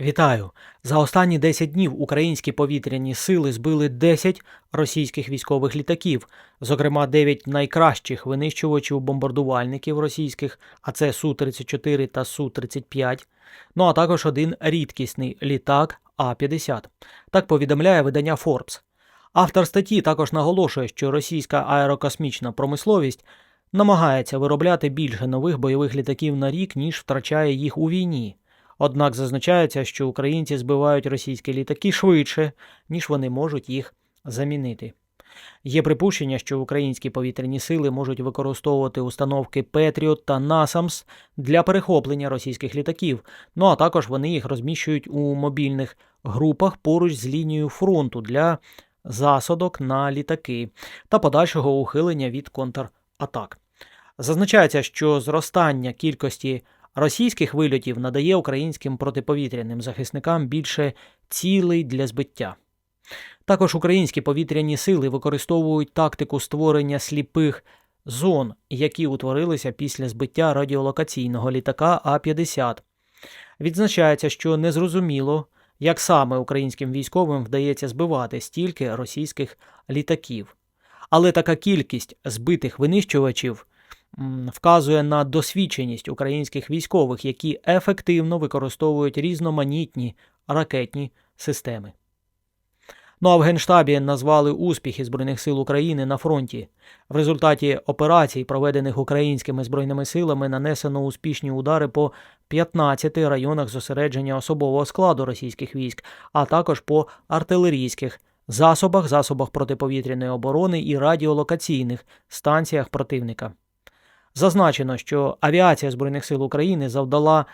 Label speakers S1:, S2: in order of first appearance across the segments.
S1: Вітаю! За останні 10 днів українські повітряні сили збили 10 російських військових літаків, зокрема 9 найкращих винищувачів бомбардувальників російських, а це Су-34 та Су-35, ну а також один рідкісний літак А-50. Так повідомляє видання Forbes. Автор статті також наголошує, що російська аерокосмічна промисловість намагається виробляти більше нових бойових літаків на рік, ніж втрачає їх у війні. Однак зазначається, що українці збивають російські літаки швидше, ніж вони можуть їх замінити. Є припущення, що українські повітряні сили можуть використовувати установки Петріот та Насамс для перехоплення російських літаків, ну а також вони їх розміщують у мобільних групах поруч з лінією фронту для засадок на літаки та подальшого ухилення від контратак. Зазначається, що зростання кількості російських вильотів надає українським протиповітряним захисникам більше цілей для збиття. Також українські повітряні сили використовують тактику створення сліпих зон, які утворилися після збиття радіолокаційного літака А-50. Відзначається, що незрозуміло, як саме українським військовим вдається збивати стільки російських літаків. Але така кількість збитих винищувачів вказує на досвідченість українських військових, які ефективно використовують різноманітні ракетні системи. Ну а в Генштабі назвали успіхи Збройних сил України на фронті. В результаті операцій, проведених українськими збройними силами, нанесено успішні удари по 15 районах зосередження особового складу російських військ, а також по артилерійських засобах, засобах протиповітряної оборони і радіолокаційних станціях противника. Зазначено, що авіація Збройних сил України завдала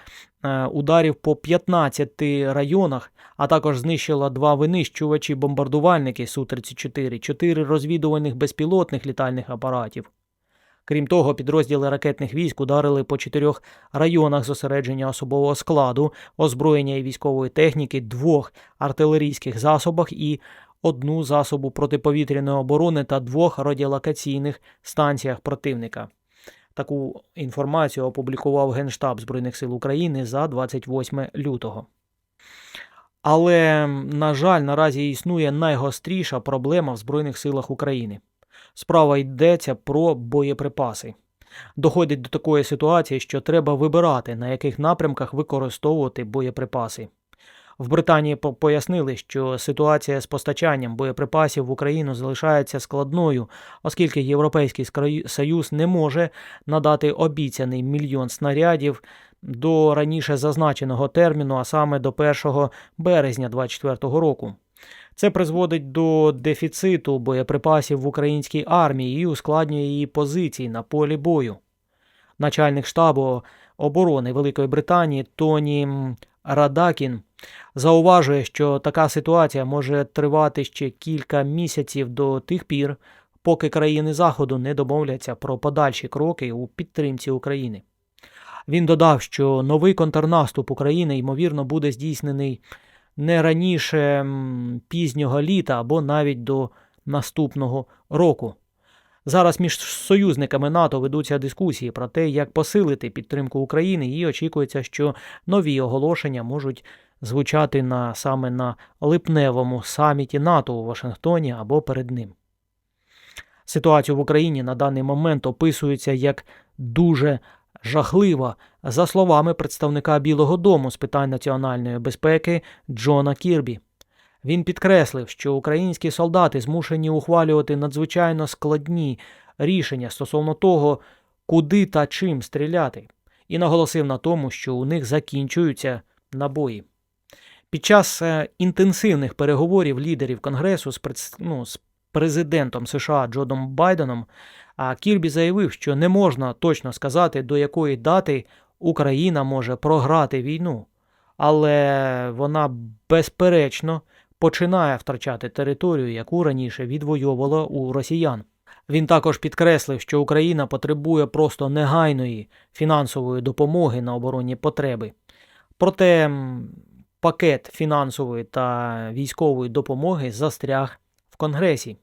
S1: е, ударів по 15 районах, а також знищила два винищувачі бомбардувальники Су-34, чотири розвідувальних безпілотних літальних апаратів. Крім того, підрозділи ракетних військ ударили по чотирьох районах зосередження особового складу, озброєння і військової техніки, двох артилерійських засобах і одну засобу протиповітряної оборони та двох радіолокаційних станціях противника. Таку інформацію опублікував Генштаб Збройних сил України за 28 лютого. Але, на жаль, наразі існує найгостріша проблема в Збройних силах України. Справа йдеться про боєприпаси. Доходить до такої ситуації, що треба вибирати, на яких напрямках використовувати боєприпаси. В Британії пояснили, що ситуація з постачанням боєприпасів в Україну залишається складною, оскільки Європейський Союз не може надати обіцяний мільйон снарядів до раніше зазначеного терміну, а саме до 1 березня 2024 року. Це призводить до дефіциту боєприпасів в українській армії і ускладнює її позиції на полі бою. Начальник штабу оборони Великої Британії Тоні Радакін зауважує, що така ситуація може тривати ще кілька місяців до тих пір, поки країни Заходу не домовляться про подальші кроки у підтримці України. Він додав, що новий контрнаступ України ймовірно буде здійснений не раніше пізнього літа або навіть до наступного року. Зараз між союзниками НАТО ведуться дискусії про те, як посилити підтримку України, і очікується, що нові оголошення можуть звучати на саме на липневому саміті НАТО у Вашингтоні або перед ним. Ситуацію в Україні на даний момент описується як дуже жахлива, за словами представника Білого Дому з питань національної безпеки Джона Кірбі. Він підкреслив, що українські солдати змушені ухвалювати надзвичайно складні рішення стосовно того, куди та чим стріляти, і наголосив на тому, що у них закінчуються набої. Під час е, інтенсивних переговорів лідерів Конгресу з, ну, з президентом США Джодом Байденом Кірбі заявив, що не можна точно сказати, до якої дати Україна може програти війну, але вона безперечно починає втрачати територію, яку раніше відвоювала у росіян. Він також підкреслив, що Україна потребує просто негайної фінансової допомоги на оборонні потреби. Проте пакет фінансової та військової допомоги застряг в Конгресі.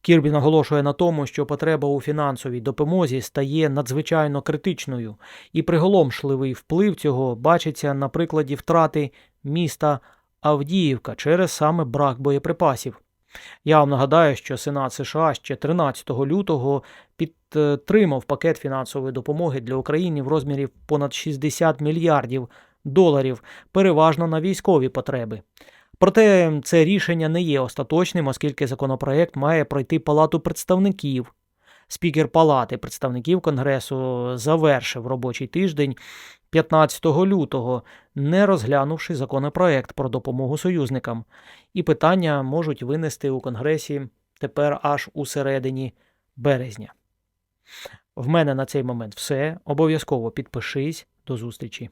S1: Кірбі наголошує на тому, що потреба у фінансовій допомозі стає надзвичайно критичною, і приголомшливий вплив цього бачиться на прикладі втрати міста Авдіївка через саме брак боєприпасів. Я вам нагадаю, що Сенат США ще 13 лютого підтримав пакет фінансової допомоги для України в розмірі понад 60 мільярдів доларів, переважно на військові потреби. Проте це рішення не є остаточним, оскільки законопроект має пройти Палату представників. Спікер Палати представників Конгресу завершив робочий тиждень 15 лютого, не розглянувши законопроект про допомогу союзникам, і питання можуть винести у Конгресі тепер аж у середині березня. В мене на цей момент все. Обов'язково підпишись. До зустрічі.